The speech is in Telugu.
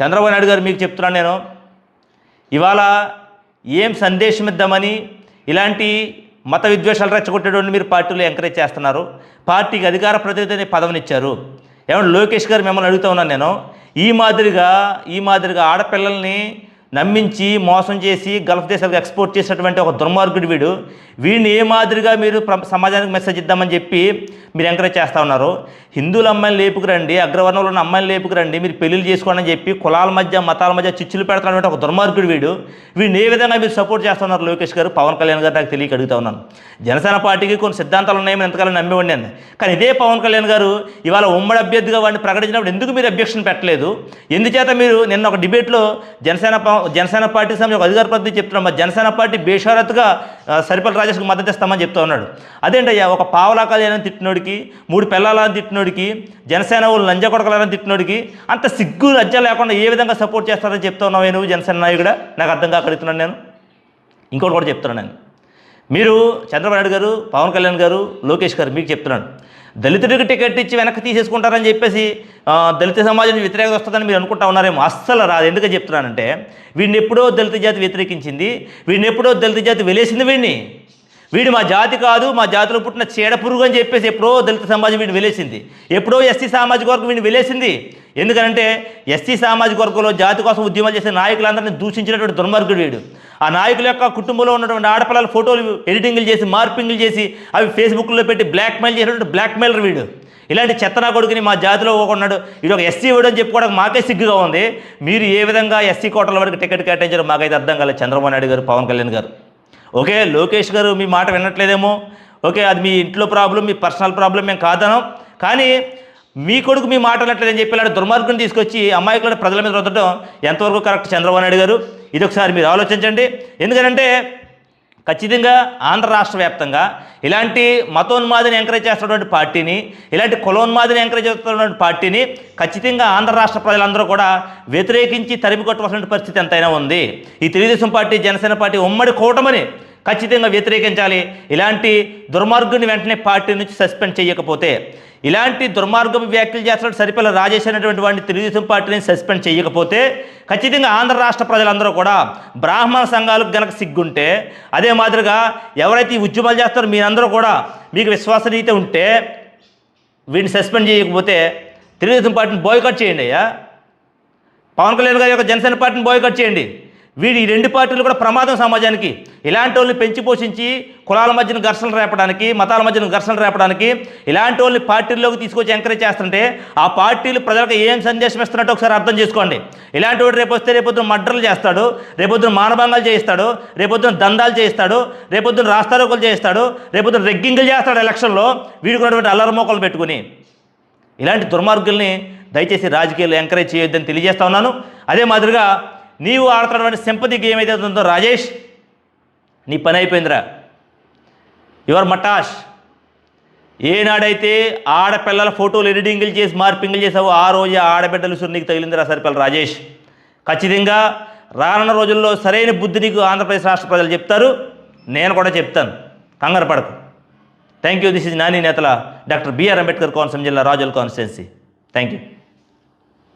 చంద్రబాబు నాయుడు గారు మీకు చెప్తున్నాను నేను. ఇవాళ ఏం సందేశం ఇద్దామని ఇలాంటి మత విద్వేషాలు రెచ్చగొట్టేటువంటి మీరు పార్టీలో ఎంకరేజ్ చేస్తున్నారు. పార్టీకి అధికార ప్రతినిధి అనే పదవినిచ్చారు ఏమన్నా లోకేష్ గారు మిమ్మల్ని అడుగుతా ఉన్నాను నేను. ఈ మాదిరిగా ఈ మాదిరిగా ఆడపిల్లల్ని నమ్మించి మోసం చేసి గల్ఫ్ దేశాలకు ఎక్స్పోర్ట్ చేసినటువంటి ఒక దుర్మార్గుడు వీడు. వీడిని ఏ మాదిరిగా మీరు సమాజానికి మెసేజ్ ఇద్దామని చెప్పి మీరు ఎంకరేజ్ చేస్తూ ఉన్నారు. హిందువుల అమ్మాయిని లేపుకురండి అగ్రవర్ణంలో ఉన్న అమ్మాయిని లేపుకురండి మీరు పెళ్ళిళ్ళు చేసుకోండి అని చెప్పి కులాల మధ్య మతాల మధ్య చిచ్చులు పెడతానంటే ఒక దుర్మార్గుడు వీడు. వీడిని ఏ విధంగా మీరు సపోర్ట్ చేస్తున్నారు లోకేష్ గారు? పవన్ కళ్యాణ్ గారు నాకు తెలియక అడుగుతా ఉన్నాను. జనసేన పార్టీకి కొన్ని సిద్ధాంతాలు ఉన్నాయని ఎంతకాలం నమ్మి ఉండాను కానీ ఇదే పవన్ కళ్యాణ్ గారు ఇవాళ ఉమ్మడి అభ్యర్థిగా వాడిని ప్రకటించినప్పుడు ఎందుకు మీరు అబ్జెక్షన్ పెట్టలేదు? ఎందుచేత మీరు నిన్న ఒక డిబేట్లో జనసేన జనసేన పార్టీ సమయం ఒక అధికార ప్రతినిధి చెప్తున్నాం జనసేన పార్టీ బేషరత్గా ఆ, సరిపల్లి రాజేష్కి మద్దతు ఇస్తామని చెప్తా ఉన్నాడు. అదేంటయ్యా ఒక పావలా కళ్యాణం తిట్టినోడికి మూడు పిల్లలని తిట్టినోడికి జనసేన వాళ్ళు లంజ కొడకలని తిట్టినోడికి అంత సిగ్గు లజ్జ లేకుండా ఏ విధంగా సపోర్ట్ చేస్తారని చెప్తా ఉన్నావు నువ్వు జనసేన నాయకుడా? నాకు అర్థం కాకడుగుతున్నాను నేను. ఇంకోటి కూడా చెప్తున్నాను నేను. మీరు చంద్రబాబు నాయుడు గారు పవన్ కళ్యాణ్ గారు లోకేష్ గారు మీకు చెప్తున్నాను. దళితుడికి టికెట్ ఇచ్చి వెనక్కి తీసేసుకుంటారని చెప్పేసి దళిత సమాజానికి వ్యతిరేకత వస్తుందని మీరు అనుకుంటా ఉన్నారేమో. అస్సలు రాదు. ఎందుకు చెప్తున్నానంటే వీడిని ఎప్పుడో దళిత జాతి వ్యతిరేకించింది వీడిని ఎప్పుడో దళిత జాతి వెలేసింది వీడిని. వీడు మా జాతి కాదు మా జాతిలో పుట్టిన చీడ పురుగు అని చెప్పేసి ఎప్పుడో దళిత సమాజం వీడిని వెలేసింది. ఎప్పుడో ఎస్సీ సామాజిక వర్గం వీడిని వెలేసింది. ఎందుకంటే ఎస్సీ సామాజిక వర్గంలో జాతి కోసం ఉద్యమాలు చేసే నాయకులందరినీ దూషించినటువంటి దుర్మార్గుడు వీడు. ఆ నాయకుల యొక్క కుటుంబంలో ఉన్నటువంటి ఆడపిల్లల ఫోటోలు ఎడిటింగ్లు చేసి మార్పింగ్లు చేసి అవి ఫేస్బుక్లో పెట్టి బ్లాక్మెయిల్ చేసినటువంటి బ్లాక్మెయిలర్ వీడు. ఇలాంటి చెత్తనా కొడుకుని మా జాతిలో ఒకన్నాడు ఇది ఒక ఎస్సీ ఇవ్వడం చెప్పుకోవడానికి మాకే సిగ్గుగా ఉంది. మీరు ఏ విధంగా ఎస్సీ కోటల వరకు టికెట్ కేటాయించారో మాకైతే అర్థం కాలేదు. చంద్రబాబు నాయుడు గారు పవన్ కళ్యాణ్ గారు. ఓకే లోకేష్ గారు మీ మాట వినట్లేదేమో. ఓకే అది మీ ఇంట్లో ప్రాబ్లం మీ పర్సనల్ ప్రాబ్లం మేము కాదనం. కానీ మీ కొడుకు మీ మాట చెప్పి ఇలాంటి దుర్మార్గం తీసుకొచ్చి అమాయకులను ప్రజల మీద రుద్దడం ఎంతవరకు కరెక్ట్ చంద్రబాబు నాయుడు గారు? ఇది ఒకసారి మీరు ఆలోచించండి. ఎందుకంటే ఖచ్చితంగా ఆంధ్ర రాష్ట్ర వ్యాప్తంగా ఇలాంటి మతోన్మాదిని ఎంకరేజ్ చేస్తున్నటువంటి పార్టీని ఇలాంటి కులోన్మాదిని ఎంకరేజ్ చేస్తున్నటువంటి పార్టీని ఖచ్చితంగా ఆంధ్ర రాష్ట్ర ప్రజలందరూ కూడా వ్యతిరేకించి తరిమి కొట్టవలసిన పరిస్థితి ఎంతైనా ఉంది. ఈ తెలుగుదేశం పార్టీ జనసేన పార్టీ ఉమ్మడి కూటమని ఖచ్చితంగా వ్యతిరేకించాలి. ఇలాంటి దుర్మార్గుని వెంటనే పార్టీ నుంచి సస్పెండ్ చేయకపోతే ఇలాంటి దుర్మార్గపు వ్యాఖ్యలు చేస్తున్న సరిపల్ల రాజేష్ అనేటువంటి వాడిని తెలుగుదేశం పార్టీని సస్పెండ్ చేయకపోతే ఖచ్చితంగా ఆంధ్ర రాష్ట్ర ప్రజలందరూ కూడా బ్రాహ్మణ సంఘాలకు గనక సిగ్గుంటే అదే మాదిరిగా ఎవరైతే ఈ ఉద్యమాలు చేస్తారో మీరందరూ కూడా మీకు విశ్వాసనీయత ఉంటే వీడిని సస్పెండ్ చేయకపోతే తెలుగుదేశం పార్టీని బాయ్కట్ చేయండి అయ్యా. పవన్ కళ్యాణ్ గారి యొక్క జనసేన పార్టీని బాయ్కట్ చేయండి. వీడి ఈ రెండు పార్టీలు కూడా ప్రమాదం సమాజానికి. ఇలాంటి వాళ్ళని పెంచి పోషించి కులాల మధ్యన ఘర్షణలు రేపడానికి మతాల మధ్యన ఘర్షణలు రేపడానికి ఇలాంటి వాళ్ళని పార్టీల్లోకి తీసుకొచ్చి ఎంకరేజ్ చేస్తుంటే ఆ పార్టీలు ప్రజలకు ఏం సందేశం ఇస్తున్నట్టు ఒకసారి అర్థం చేసుకోండి. ఇలాంటి వాడు రేపు వస్తే రేపొద్దున మర్డర్లు చేస్తాడు రేపొద్దున మానభంగాలు చేయిస్తాడు రేపొద్దున దందాలు చేయిస్తాడు రేపొద్దున రాస్తారోకులు చేయిస్తాడు రేపొద్దున రెగ్గింగ్లు చేస్తాడు ఎలక్షన్లో వీడికి ఉన్నటువంటి అల్లరమోకలు పెట్టుకుని. ఇలాంటి దుర్మార్గుల్ని దయచేసి రాజకీయాలు ఎంకరేజ్ చేయొద్దని తెలియజేస్తా ఉన్నాను. అదే మాదిరిగా నీవు ఆడుతున్నటువంటి సింపతి గేమ్ ఏదైతే ఉందో రాజేష్ నీ పని అయిపోయిందిరా. యువర్ మటాష్. ఏనాడైతే ఆడపిల్లల ఫోటోలు ఎడిటింగ్లు చేసి మార్పింగ్లు చేసావో ఆ రోజు ఆడబిడ్డలు సురు నీకు తగిలిందిరా సరిపల్లి రాజేష్. ఖచ్చితంగా రానున్న రోజుల్లో సరైన బుద్ధి నీకు ఆంధ్రప్రదేశ్ రాష్ట్ర ప్రజలు చెప్తారు. నేను కూడా చెప్తాను. కంగారు పడకు. Thank you this is Nani నేతల డాక్టర్ బిఆర్ అంబేద్కర్ కోనసీమ జిల్లా రాజుల కాన్స్టిట్యున్సీ థ్యాంక్ యూ